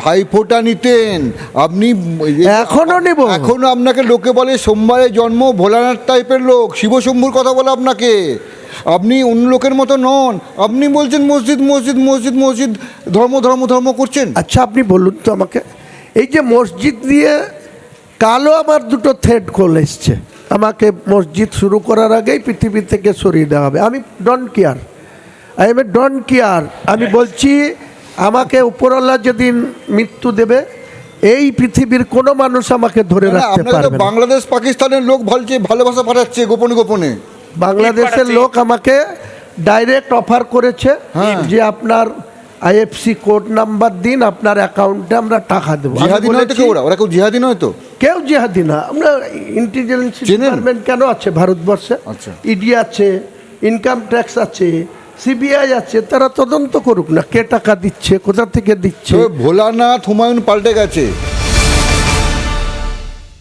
ভাইফোঁটা নিতেন। আপনি এখনও নিব? এখনও আপনাকে লোকে বলে সোমবারে জন্ম ভোলানাথ টাইপের লোক শিবশম্ভুর কথা বলে আপনাকে। আপনি অন্য লোকের মতো নন। আপনি বলছেন মসজিদ মসজিদ মসজিদ মসজিদ ধর্ম ধর্ম ধর্ম করছেন। আচ্ছা আপনি বলুন তো আমাকে। এই যে মসজিদ দিয়ে কালো আমার দুটো থ্রেড কল এসছে। আমাকে মসজিদ শুরু করার আগেই পৃথিবী থেকে সরিয়ে দেওয়া হবে। আমি don't care. I am a don't care. আমি বলছি আমাকে উপরওয়ালা যেদিন মৃত্যু দেবে এই পৃথিবীর কোনো মানুষ আমাকে ধরে না, রাখতে পারবে না। বাংলাদেশ পাকিস্তানের লোক ভালছে ভালোবাসা পাঠাচ্ছে গোপনে গোপনে? বাংলাদেশের লোক আমাকে ডাইরেক্ট অফার করেছে হ্যাঁ। যে আপনার আইএফসি কোড নাম্বার দিন আপনার অ্যাকাউন্টে আমরা টাকা দেবো। আমি জিহাদি নয় তো বলেছি, কেউ ওরা? ওরা কেউ জিহাদি নয় তো? কেউ জিহাদি না। আমরা ইন্টেলিজেন্স চেনেন? ডিপার্টমেন্ট কেন আছে ভারতবর্ষে? আচ্ছা। ইডি আছে ইনকাম ট্যাক্স আছে সিবিআই আছে, তারা তদন্ত করুক না। কে টাকা দিচ্ছে, কোথা থেকে দিচ্ছে? ভোলানাথ হুমায়ুন পাল্টে গেছে।